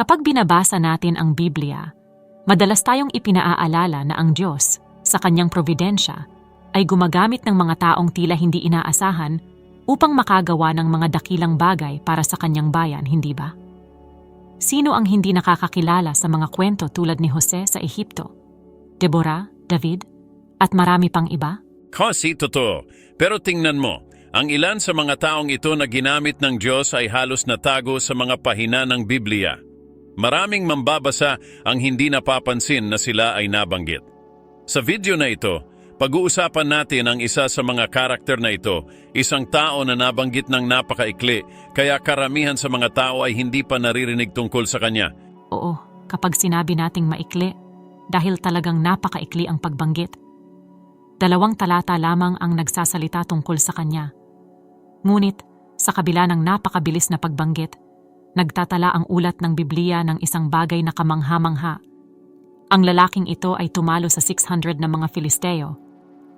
Kapag binabasa natin ang Biblia, madalas tayong ipinaaalala na ang Diyos, sa kanyang providensya, ay gumagamit ng mga taong tila hindi inaasahan upang makagawa ng mga dakilang bagay para sa kanyang bayan, hindi ba? Sino ang hindi nakakakilala sa mga kwento tulad ni Jose sa Ehipto, Deborah, David, at marami pang iba? Kasi totoo. Pero tingnan mo, ang ilan sa mga taong ito na ginamit ng Diyos ay halos natago sa mga pahina ng Biblia. Maraming mambabasa ang hindi napapansin na sila ay nabanggit. Sa video na ito, pag-uusapan natin ang isa sa mga karakter na ito, isang tao na nabanggit ng napakaikli, kaya karamihan sa mga tao ay hindi pa naririnig tungkol sa kanya. Oo, kapag sinabi nating maikli, dahil talagang napakaikli ang pagbanggit. Dalawang talata lamang ang nagsasalita tungkol sa kanya. Ngunit, sa kabila ng napakabilis na pagbanggit, nagtatala ang ulat ng Biblia ng isang bagay na kamangha-mangha. Ang lalaking ito ay tumalo sa 600 na mga Filisteo,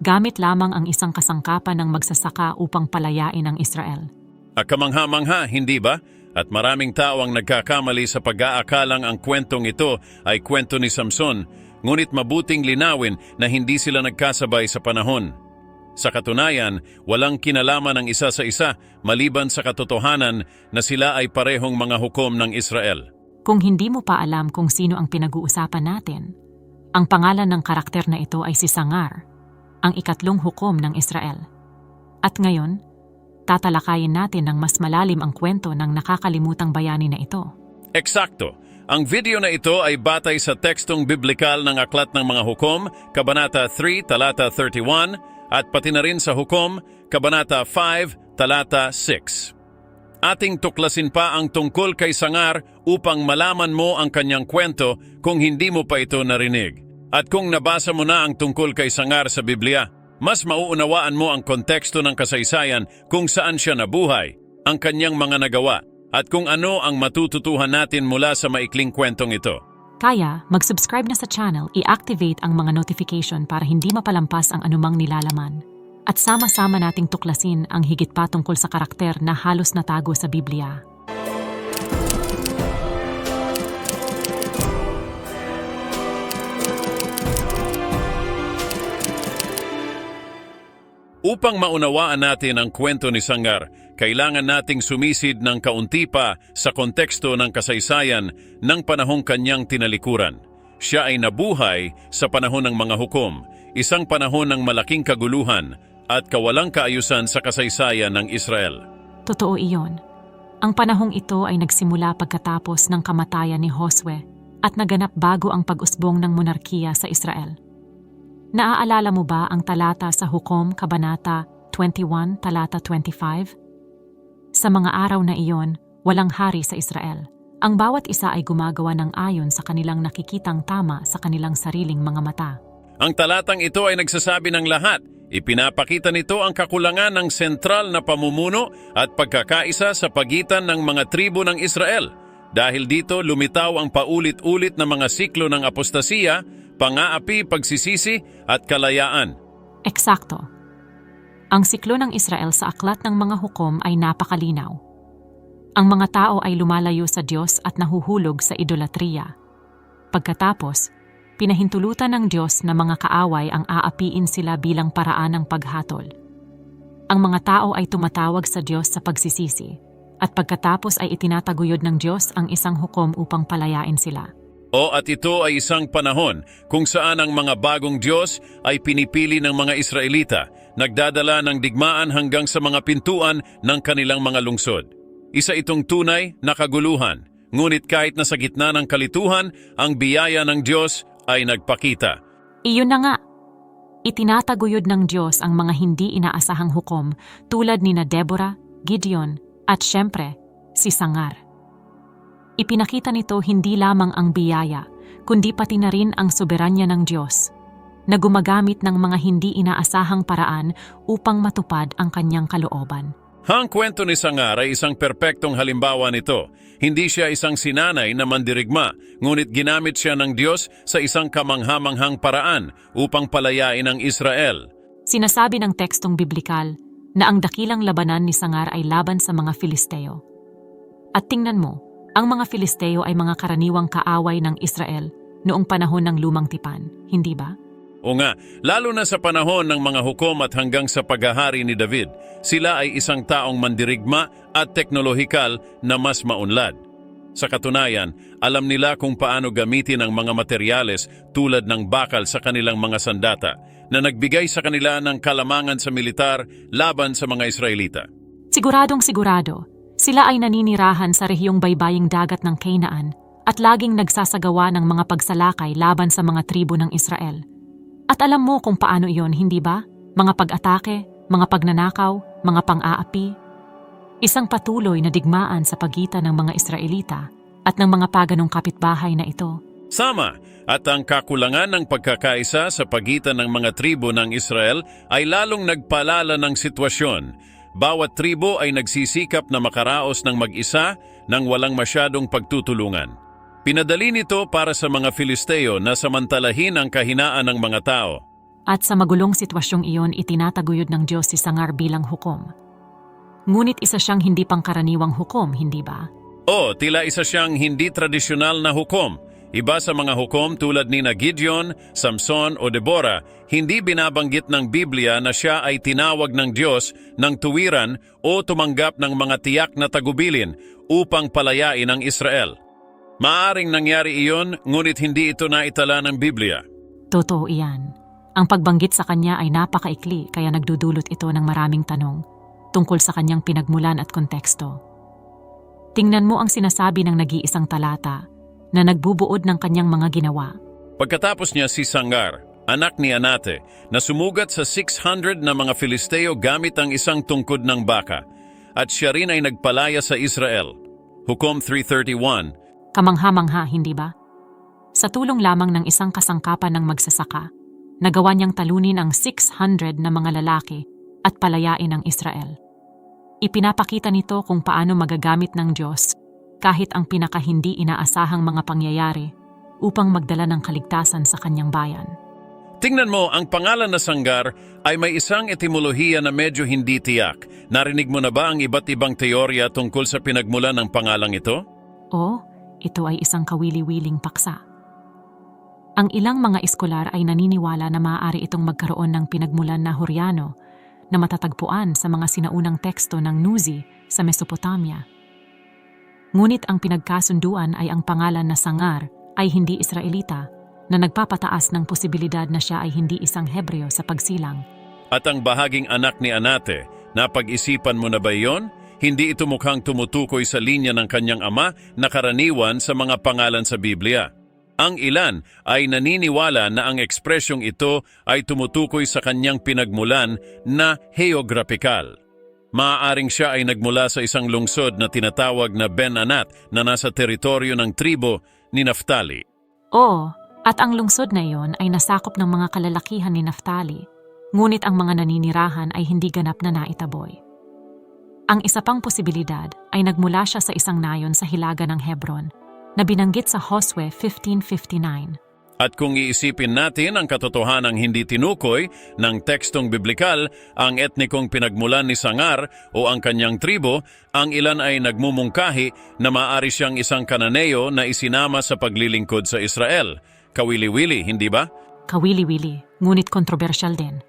gamit lamang ang isang kasangkapan ng magsasaka upang palayain ang Israel. At kamangha-mangha, hindi ba? At maraming tao ang nagkakamali sa pag-aakalang ang kwentong ito ay kwento ni Samson, ngunit mabuting linawin na hindi sila nagkasabay sa panahon. Sa katunayan, walang kinalaman ang isa sa isa maliban sa katotohanan na sila ay parehong mga hukom ng Israel. Kung hindi mo pa alam kung sino ang pinag-uusapan natin, ang pangalan ng karakter na ito ay si Sangar, ang ikatlong hukom ng Israel. At ngayon, tatalakayin natin ng mas malalim ang kwento ng nakakalimutang bayani na ito. Eksakto. Ang video na ito ay batay sa tekstong biblikal ng Aklat ng Mga Hukom, Kabanata 3, Talata 31, at pati na rin sa Hukom, Kabanata 5, Talata 6. Ating tuklasin pa ang tungkol kay Sangar upang malaman mo ang kanyang kwento kung hindi mo pa ito narinig. At kung nabasa mo na ang tungkol kay Sangar sa Biblia, mas mauunawaan mo ang konteksto ng kasaysayan kung saan siya nabuhay, ang kanyang mga nagawa, at kung ano ang matututuhan natin mula sa maikling kwentong ito. Kaya, mag-subscribe na sa channel, i-activate ang mga notification para hindi mapalampas ang anumang nilalaman. At sama-sama nating tuklasin ang higit pa tungkol sa karakter na halos natago sa Biblia. Upang maunawaan natin ang kwento ni Sangar, kailangan nating sumisid ng kaunti pa sa konteksto ng kasaysayan ng panahong kanyang tinalikuran. Siya ay nabuhay sa panahon ng mga hukom, isang panahon ng malaking kaguluhan at kawalang kaayusan sa kasaysayan ng Israel. Totoo iyon. Ang panahong ito ay nagsimula pagkatapos ng kamatayan ni Josue at naganap bago ang pag-usbong ng monarkiya sa Israel. Naaalala mo ba ang talata sa Hukom Kabanata 21, talata 25? Sa mga araw na iyon, walang hari sa Israel. Ang bawat isa ay gumagawa ng ayon sa kanilang nakikitang tama sa kanilang sariling mga mata. Ang talatang ito ay nagsasabi ng lahat. Ipinapakita nito ang kakulangan ng sentral na pamumuno at pagkakaisa sa pagitan ng mga tribo ng Israel. Dahil dito lumitaw ang paulit-ulit na mga siklo ng apostasiya, pangaapi, pagsisisi at kalayaan. Eksakto. Ang siklo ng Israel sa aklat ng mga hukom ay napakalinaw. Ang mga tao ay lumalayo sa Diyos at nahuhulog sa idolatriya. Pagkatapos, pinahintulutan ng Diyos na mga kaaway ang aapiin sila bilang paraan ng paghatol. Ang mga tao ay tumatawag sa Diyos sa pagsisisi, at pagkatapos ay itinataguyod ng Diyos ang isang hukom upang palayain sila. O at ito ay isang panahon kung saan ang mga bagong Diyos ay pinipili ng mga Israelita, nagdadala ng digmaan hanggang sa mga pintuan ng kanilang mga lungsod. Isa itong tunay na kaguluhan, ngunit kahit na sa gitna ng kalituhan, ang biyaya ng Diyos ay nagpakita. Iyon na nga. Itinataguyod ng Diyos ang mga hindi inaasahang hukom tulad ni na Deborah, Gideon, at syempre, si Sangar. Ipinakita nito hindi lamang ang biyaya, kundi pati na rin ang soberanya ng Diyos, na gumagamit ng mga hindi inaasahang paraan upang matupad ang kanyang kalooban. Ang kwento ni Sangar ay isang perpektong halimbawa nito. Hindi siya isang sinanay na mandirigma, ngunit ginamit siya ng Diyos sa isang kamanghamanghang paraan upang palayain ang Israel. Sinasabi ng tekstong biblikal na ang dakilang labanan ni Sangar ay laban sa mga Filisteo. At tingnan mo, Ang mga Filisteo ay mga karaniwang kaaway ng Israel noong panahon ng lumang tipan, hindi ba? O nga, lalo na sa panahon ng mga hukom at hanggang sa paghahari ni David, sila ay isang taong mandirigma at teknolohikal na mas maunlad. Sa katunayan, alam nila kung paano gamitin ang mga materyales tulad ng bakal sa kanilang mga sandata na nagbigay sa kanila ng kalamangan sa militar laban sa mga Israelita. Siguradong sigurado, sila ay naninirahan sa rehiyong baybaying dagat ng Canaan at laging nagsasagawa ng mga pagsalakay laban sa mga tribo ng Israel. At alam mo kung paano iyon, hindi ba? Mga pag-atake, mga pagnanakaw, mga pang-aapi. Isang patuloy na digmaan sa pagitan ng mga Israelita at ng mga paganong kapitbahay na ito. Sama, at ang kakulangan ng pagkakaisa sa pagitan ng mga tribo ng Israel ay lalong nagpalala ng sitwasyon. Bawat tribo ay nagsisikap na makaraos ng mag-isa nang walang masyadong pagtutulungan. Pinadali nito para sa mga Filisteo na samantalahin ang kahinaan ng mga tao. At sa magulong sitwasyong iyon itinataguyod ng Diyos si Sangar bilang hukom. Ngunit isa siyang hindi pangkaraniwang hukom, hindi ba? O tila isa siyang hindi tradisyonal na hukom. Iba sa mga hukom tulad ni Gideon, Samson o Deborah, hindi binabanggit ng Biblia na siya ay tinawag ng Diyos ng tuwiran o tumanggap ng mga tiyak na tagubilin upang palayain ang Israel. Maaring nangyari iyon, ngunit hindi ito naitala ng Biblia. Totoo iyan. Ang pagbanggit sa kanya ay napakaikli kaya nagdudulot ito ng maraming tanong tungkol sa kanyang pinagmulan at konteksto. Tingnan mo ang sinasabi ng nag-iisang talata na nagbubuod ng kanyang mga ginawa. Pagkatapos niya si Sangar, anak ni Anate, na sumugat sa 600 na mga Filisteo gamit ang isang tungkod ng baka, at siya rin ay nagpalaya sa Israel. Hukom 331, Kamangha-mangha, hindi ba? Sa tulong lamang ng isang kasangkapan ng magsasaka, nagawa niyang talunin ang 600 na mga lalaki at palayain ang Israel. Ipinapakita nito kung paano magagamit ng Diyos kahit ang pinakahindi inaasahang mga pangyayari upang magdala ng kaligtasan sa kanyang bayan. Tingnan mo, ang pangalan na Sangar ay may isang etimolohiya na medyo hindi tiyak. Narinig mo na ba ang iba't ibang teorya tungkol sa pinagmulan ng pangalang ito? O, ito ay isang kawili-wiling paksa. Ang ilang mga eskolar ay naniniwala na maaari itong magkaroon ng pinagmulan na Horiano na matatagpuan sa mga sinaunang teksto ng Nuzi sa Mesopotamia. Ngunit ang pinagkasunduan ay ang pangalan na Sangar ay hindi Israelita na nagpapataas ng posibilidad na siya ay hindi isang Hebreo sa pagsilang. At ang bahaging anak ni Anate, napag-isipan mo na ba iyon? Hindi ito mukhang tumutukoy sa linya ng kanyang ama na karaniwan sa mga pangalan sa Biblia. Ang ilan ay naniniwala na ang ekspresyong ito ay tumutukoy sa kanyang pinagmulan na heograpikal. Maaaring siya ay nagmula sa isang lungsod na tinatawag na Ben Anat na nasa teritoryo ng tribo ni Naftali. Oo, at ang lungsod na iyon ay nasakop ng mga kalalakihan ni Naftali, ngunit ang mga naninirahan ay hindi ganap na naitaboy. Ang isa pang posibilidad ay nagmula siya sa isang nayon sa hilaga ng Hebron na binanggit sa Josue 1559. At kung iisipin natin ang katotohanang hindi tinukoy ng tekstong biblikal ang etnikong pinagmulan ni Sangar o ang kanyang tribo, ang ilan ay nagmumungkahi na maari siyang isang kananeo na isinama sa paglilingkod sa Israel. Kawili-wili, hindi ba? Kawili-wili, ngunit kontrobersyal din.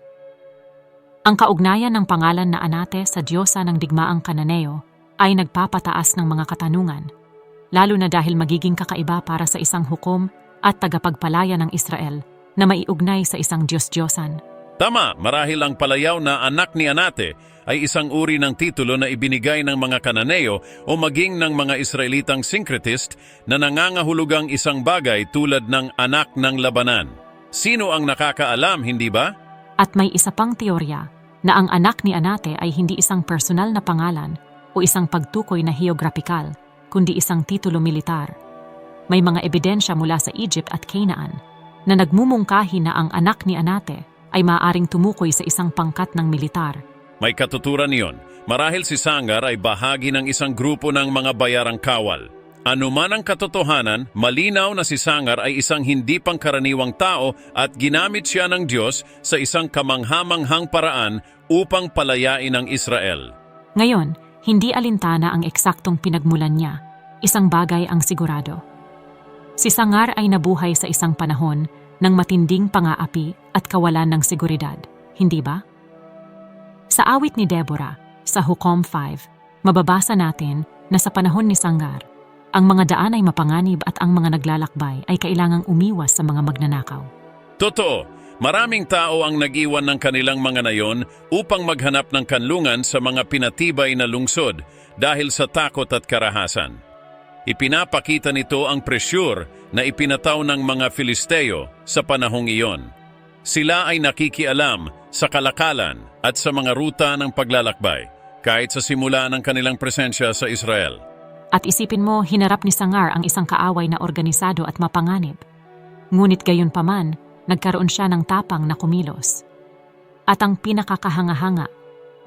Ang kaugnayan ng pangalan na Anate sa Diyosa ng digmaang Kananeo ay nagpapataas ng mga katanungan, lalo na dahil magiging kakaiba para sa isang hukom at tagapagpalaya ng Israel na maiugnay sa isang Diyos-Diyosan. Tama, marahil ang palayaw na anak ni Anate ay isang uri ng titulo na ibinigay ng mga Kananeo o maging ng mga Israelitang syncretist na nangangahulugang isang bagay tulad ng anak ng labanan. Sino ang nakakaalam, hindi ba? At may isa pang teorya na ang anak ni Anate ay hindi isang personal na pangalan o isang pagtukoy na heograpikal, kundi isang titulo militar. May mga ebidensya mula sa Egypt at Canaan na nagmumungkahi na ang anak ni Anate ay maaaring tumukoy sa isang pangkat ng militar. May katuturan niyon. Marahil si Sangar ay bahagi ng isang grupo ng mga bayarang kawal. Ano man ang katotohanan, malinaw na si Sangar ay isang hindi pangkaraniwang tao at ginamit siya ng Diyos sa isang kamanghamanghang paraan upang palayain ang Israel. Ngayon, hindi alintana ang eksaktong pinagmulan niya. isang bagay ang sigurado. Si Sangar ay nabuhay sa isang panahon ng matinding pangaapi at kawalan ng seguridad, hindi ba? Sa awit ni Deborah, sa Hukom 5, mababasa natin na sa panahon ni Sangar, ang mga daan ay mapanganib at ang mga naglalakbay ay kailangang umiwas sa mga magnanakaw. Totoo, maraming tao ang nag-iwan ng kanilang mga nayon upang maghanap ng kanlungan sa mga pinatibay na lungsod dahil sa takot at karahasan. Ipinapakita nito ang presyur na ipinataw ng mga Filisteo sa panahong iyon. Sila ay nakikialam sa kalakalan at sa mga ruta ng paglalakbay kahit sa simula ng kanilang presensya sa Israel. At isipin mo, hinarap ni Sangar ang isang kaaway na organisado at mapanganib. Ngunit gayon paman, nagkaroon siya ng tapang na kumilos. At ang pinakakahanga-hanga,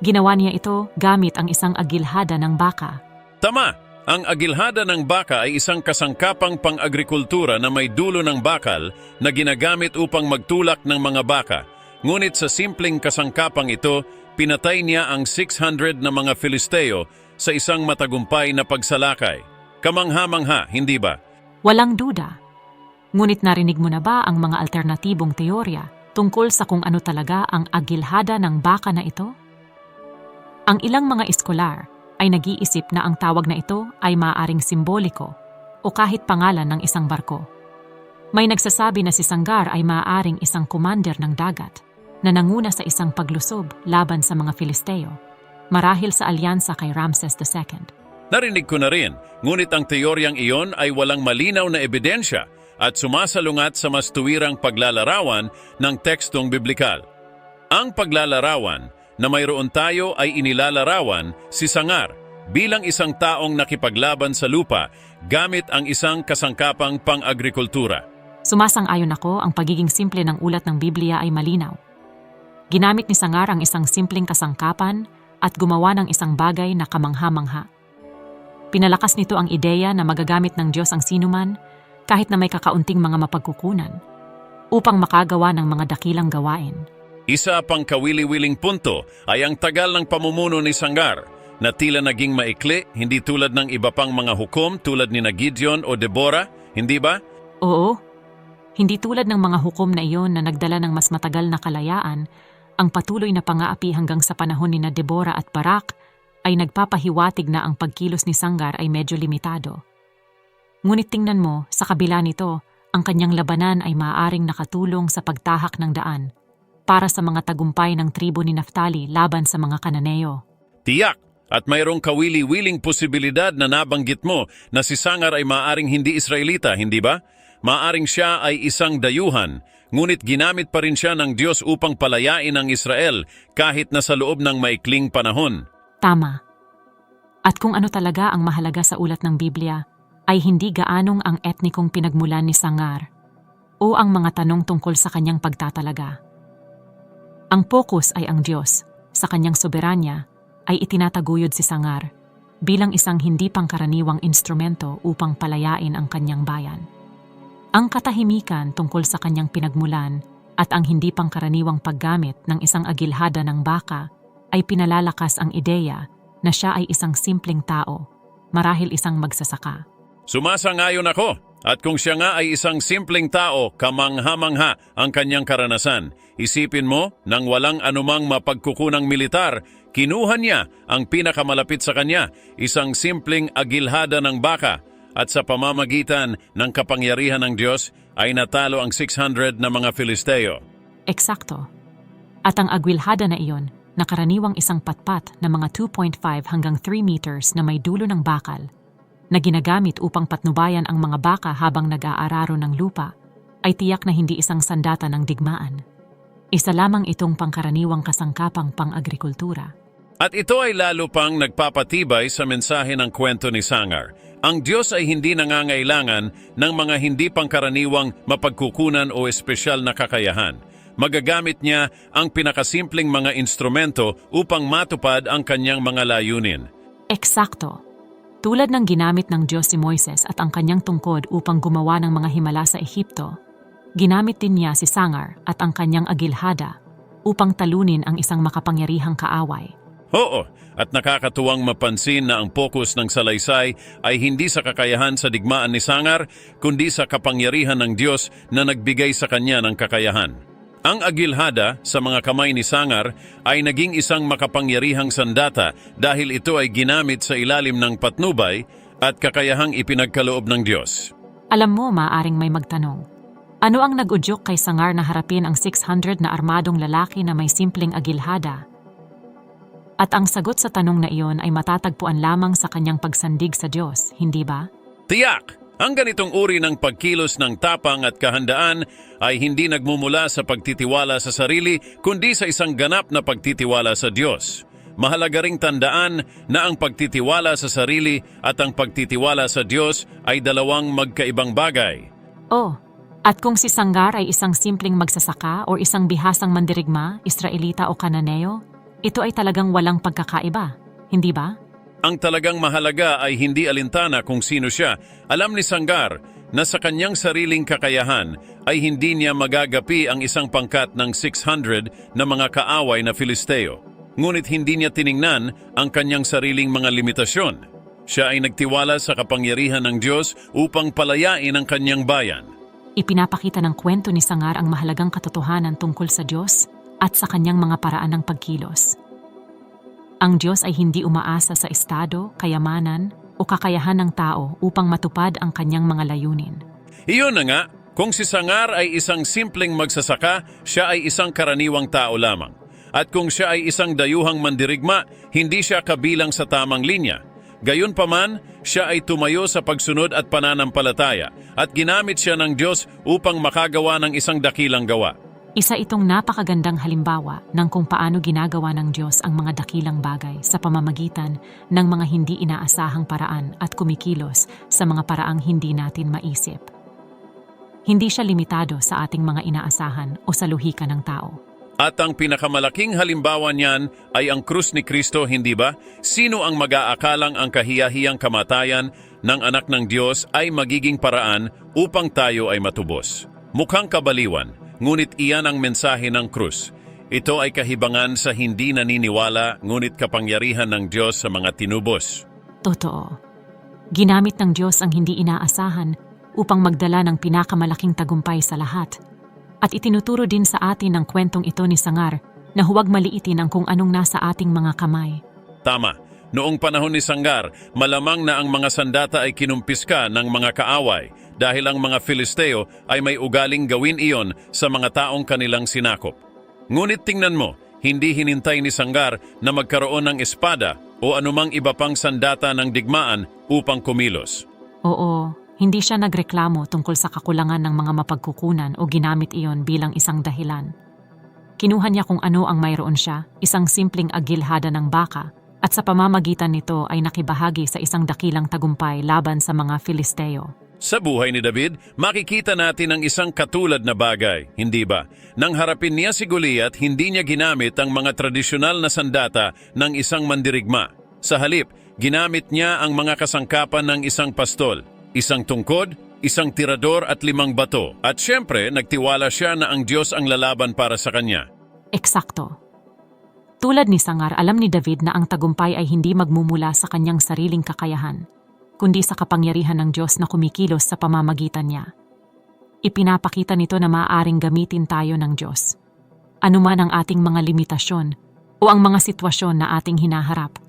ginawa niya ito gamit ang isang agilhada ng baka. Tama! Ang agilhada ng baka ay isang kasangkapang pang-agrikultura na may dulo ng bakal na ginagamit upang magtulak ng mga baka. Ngunit sa simpleng kasangkapang ito, pinatay niya ang 600 na mga Filisteo sa isang matagumpay na pagsalakay. Kamangha-mangha, hindi ba? Walang duda. Ngunit narinig mo na ba ang mga alternatibong teorya tungkol sa kung ano talaga ang agilhada ng baka na ito? Ang ilang mga eskolar ay nag-iisip na ang tawag na ito ay maaaring simboliko o kahit pangalan ng isang barko. May nagsasabi na si Sangar ay maaaring isang commander ng dagat na nanguna sa isang paglusob laban sa mga Filisteo marahil sa alyansa kay Ramses II. Narinig ko na rin, ngunit ang teoryang iyon ay walang malinaw na ebidensya at sumasalungat sa mas tuwirang paglalarawan ng tekstong biblikal. Ang paglalarawan na mayroon tayo ay inilalarawan si Sangar bilang isang taong nakipaglaban sa lupa gamit ang isang kasangkapang pang-agrikultura. Sumasang-ayon ako ang pagiging simple ng ulat ng Biblia ay malinaw. Ginamit ni Sangar ang isang simpleng kasangkapan at gumawa ng isang bagay na kamangha-mangha. Pinalakas nito ang ideya na magagamit ng Diyos ang sinuman kahit na may kakaunting mga mapagkukunan upang makagawa ng mga dakilang gawain. Isa pang kawili-wiling punto ay ang tagal ng pamumuno ni Sangar na tila naging maikli, hindi tulad ng iba pang mga hukom tulad ni Gideon o Deborah, hindi ba? Oo, hindi tulad ng mga hukom na iyon na nagdala ng mas matagal na kalayaan, ang patuloy na pangaapi hanggang sa panahon ni na Deborah at Barak ay nagpapahiwatig na ang pagkilos ni Sangar ay medyo limitado. Ngunit tingnan mo, sa kabila nito, ang kanyang labanan ay maaaring nakatulong sa pagtahak ng daan para sa mga tagumpay ng tribo ni Naftali laban sa mga Kananeo. Tiyak! At mayroong kawili-wiling posibilidad na nabanggit mo na si Sangar ay maaring hindi Israelita, hindi ba? Maaring siya ay isang dayuhan, ngunit ginamit pa rin siya ng Diyos upang palayain ang Israel kahit na sa loob ng maikling panahon. Tama. At kung ano talaga ang mahalaga sa ulat ng Biblia, ay hindi gaanong ang etnikong pinagmulan ni Sangar o ang mga tanong tungkol sa kanyang pagtatalaga. Ang focus ay ang Diyos, sa kanyang soberanya, ay itinataguyod si Sangar bilang isang hindi pangkaraniwang instrumento upang palayain ang kanyang bayan. Ang katahimikan tungkol sa kanyang pinagmulan at ang hindi pangkaraniwang paggamit ng isang agilhada ng baka ay pinalalakas ang ideya na siya ay isang simpleng tao, marahil isang magsasaka. Sumasangayon ako, at kung siya nga ay isang simpleng tao, kamangha-mangha ang kanyang karanasan. Isipin mo, nang walang anumang mapagkukunang militar, kinuha niya ang pinakamalapit sa kanya, isang simpleng agilhada ng baka, at sa pamamagitan ng kapangyarihan ng Diyos ay natalo ang 600 na mga Filisteo. Eksakto. At ang agwilhada na iyon, na karaniwang isang patpat na mga 2.5 hanggang 3 meters na may dulo ng bakal, na ginagamit upang patnubayan ang mga baka habang nag-aararo ng lupa, ay tiyak na hindi isang sandata ng digmaan. Isa lamang itong pangkaraniwang kasangkapang pang-agrikultura. At ito ay lalo pang nagpapatibay sa mensahe ng kwento ni Sangar. Ang Diyos ay hindi nangangailangan ng mga hindi pangkaraniwang mapagkukunan o espesyal na kakayahan. Magagamit niya ang pinakasimpleng mga instrumento upang matupad ang kanyang mga layunin. Eksakto. Tulad ng ginamit ng Diyos si Moises at ang kanyang tungkod upang gumawa ng mga himala sa Ehipto, ginamit din niya si Sangar at ang kanyang agilhada upang talunin ang isang makapangyarihang kaaway. Oo, at nakakatuwang mapansin na ang pokus ng salaysay ay hindi sa kakayahan sa digmaan ni Sangar, kundi sa kapangyarihan ng Diyos na nagbigay sa kanya ng kakayahan. Ang agilhada sa mga kamay ni Sangar ay naging isang makapangyarihang sandata dahil ito ay ginamit sa ilalim ng patnubay at kakayahang ipinagkaloob ng Diyos. Alam mo, maaring may magtanong. Ano ang nag-udyok kay Sangar na harapin ang 600 na armadong lalaki na may simpleng agilhada? At ang sagot sa tanong na iyon ay matatagpuan lamang sa kanyang pagsandig sa Diyos, hindi ba? Tiyak! Ang ganitong uri ng pagkilos ng tapang at kahandaan ay hindi nagmumula sa pagtitiwala sa sarili kundi sa isang ganap na pagtitiwala sa Diyos. Mahalaga ring tandaan na ang pagtitiwala sa sarili at ang pagtitiwala sa Diyos ay dalawang magkaibang bagay. Oh, at kung si Sangar ay isang simpleng magsasaka o isang bihasang mandirigma, Israelita o Kananeo, ito ay talagang walang pagkakaiba, hindi ba? Ang talagang mahalaga ay hindi alintana kung sino siya. Alam ni Sangar na sa kanyang sariling kakayahan ay hindi niya magagapi ang isang pangkat ng 600 na mga kaaway na Filisteo. Ngunit hindi niya tiningnan ang kanyang sariling mga limitasyon. Siya ay nagtiwala sa kapangyarihan ng Diyos upang palayain ang kanyang bayan. Ipinapakita ng kwento ni Sangar ang mahalagang katotohanan tungkol sa Diyos at sa kanyang mga paraan ng pagkilos. Ang Diyos ay hindi umaasa sa estado, kayamanan, o kakayahan ng tao upang matupad ang kanyang mga layunin. Iyon na nga, kung si Sangar ay isang simpleng magsasaka, siya ay isang karaniwang tao lamang. At kung siya ay isang dayuhang mandirigma, hindi siya kabilang sa tamang linya. Gayunpaman, siya ay tumayo sa pagsunod at pananampalataya at ginamit siya ng Diyos upang makagawa ng isang dakilang gawa. Isa itong napakagandang halimbawa ng kung paano ginagawa ng Diyos ang mga dakilang bagay sa pamamagitan ng mga hindi inaasahang paraan at kumikilos sa mga paraang hindi natin maisip. Hindi siya limitado sa ating mga inaasahan o sa luhika ng tao. At ang pinakamalaking halimbawa niyan ay ang krus ni Kristo, hindi ba? Sino ang mag-aakalang ang kahiyahiyang kamatayan ng anak ng Diyos ay magiging paraan upang tayo ay matubos? Mukhang kabaliwan, ngunit iyan ang mensahe ng krus. Ito ay kahibangan sa hindi naniniwala, ngunit kapangyarihan ng Diyos sa mga tinubos. Totoo. Ginamit ng Diyos ang hindi inaasahan upang magdala ng pinakamalaking tagumpay sa lahat. At itinuturo din sa atin ng kwentong ito ni Sangar na huwag maliitin ang kung anong nasa ating mga kamay. Tama. Noong panahon ni Sangar, malamang na ang mga sandata ay kinumpiska ng mga kaaway dahil ang mga Filisteo ay may ugaling gawin iyon sa mga taong kanilang sinakop. Ngunit tingnan mo, hindi hinintay ni Sangar na magkaroon ng espada o anumang iba pang sandata ng digmaan upang kumilos. Oo, hindi siya nagreklamo tungkol sa kakulangan ng mga mapagkukunan o ginamit iyon bilang isang dahilan. Kinuha niya kung ano ang mayroon siya, isang simpleng agilhada ng baka, at sa pamamagitan nito ay nakibahagi sa isang dakilang tagumpay laban sa mga Filisteo. Sa buhay ni David, makikita natin ang isang katulad na bagay, hindi ba? Nang harapin niya si Goliath, hindi niya ginamit ang mga tradisyonal na sandata ng isang mandirigma. Sa halip, ginamit niya ang mga kasangkapan ng isang pastol, isang tungkod, isang tirador at limang bato. At syempre, nagtiwala siya na ang Diyos ang lalaban para sa kanya. Eksakto. Tulad ni Sangar, alam ni David na ang tagumpay ay hindi magmumula sa kanyang sariling kakayahan, kundi sa kapangyarihan ng Diyos na kumikilos sa pamamagitan niya. Ipinapakita nito na maaaring gamitin tayo ng Diyos. Anuman ang ating mga limitasyon o ang mga sitwasyon na ating hinaharap.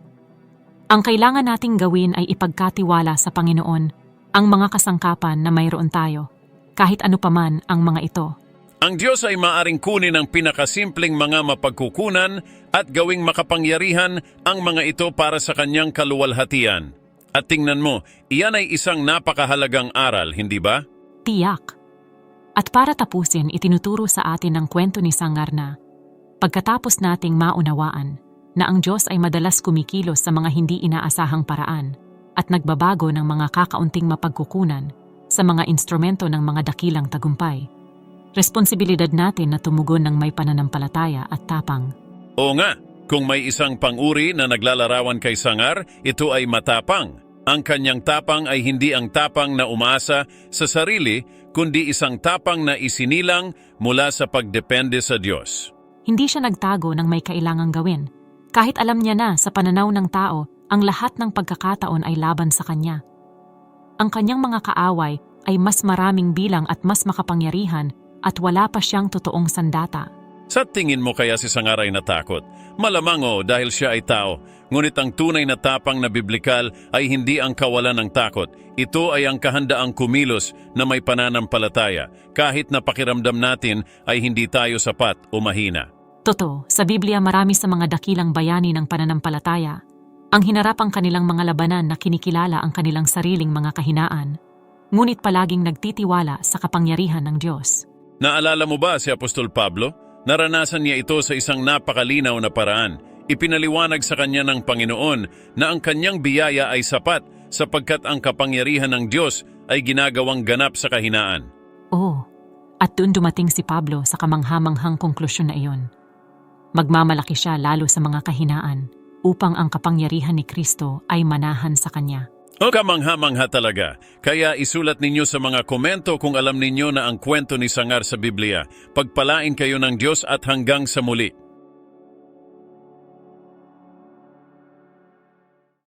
Ang kailangan nating gawin ay ipagkatiwala sa Panginoon ang mga kasangkapan na mayroon tayo, kahit ano paman ang mga ito. Ang Diyos ay maaring kunin ang pinakasimpleng mga mapagkukunan at gawing makapangyarihan ang mga ito para sa kanyang kaluwalhatian. At tingnan mo, iyan ay isang napakahalagang aral, hindi ba? Tiyak. At para tapusin, itinuturo sa atin ang kwento ni Sangar na pagkatapos nating maunawaan na ang Diyos ay madalas kumikilos sa mga hindi inaasahang paraan at nagbabago ng mga kakaunting mapagkukunan sa mga instrumento ng mga dakilang tagumpay. Responsibilidad natin na tumugon ng may pananampalataya at tapang. Oo nga, kung may isang panguri na naglalarawan kay Sangar, ito ay matapang. Ang kanyang tapang ay hindi ang tapang na umaasa sa sarili, kundi isang tapang na isinilang mula sa pagdepende sa Diyos. Hindi siya nagtago ng may kailangang gawin. Kahit alam niya na sa pananaw ng tao, ang lahat ng pagkakataon ay laban sa kanya. Ang kanyang mga kaaway ay mas maraming bilang at mas makapangyarihan at wala pa siyang totoong sandata. Sa tingin mo kaya si Sangar ay natakot? Malamang o dahil siya ay tao. Ngunit ang tunay na tapang na biblikal ay hindi ang kawalan ng takot. Ito ay ang kahandaang kumilos na may pananampalataya kahit na pakiramdam natin ay hindi tayo sapat o mahina. Totoo, sa Biblia marami sa mga dakilang bayani ng pananampalataya. Ang hinarap ang kanilang mga labanan na kinikilala ang kanilang sariling mga kahinaan, ngunit palaging nagtitiwala sa kapangyarihan ng Diyos. Naalala mo ba si Apostol Pablo? Naranasan niya ito sa isang napakalinaw na paraan. Ipinaliwanag sa kanya ng Panginoon na ang kanyang biyaya ay sapat sapagkat ang kapangyarihan ng Diyos ay ginagawang ganap sa kahinaan. Oo, at doon dumating si Pablo sa kamanghamanghang konklusyon na iyon. Magmamalaki siya lalo sa mga kahinaan upang ang kapangyarihan ni Kristo ay manahan sa kanya. O kamangha-mangha talaga. Kaya isulat ninyo sa mga komento kung alam ninyo na ang kwento ni Sangar sa Biblia. Pagpalain kayo ng Diyos at hanggang sa muli.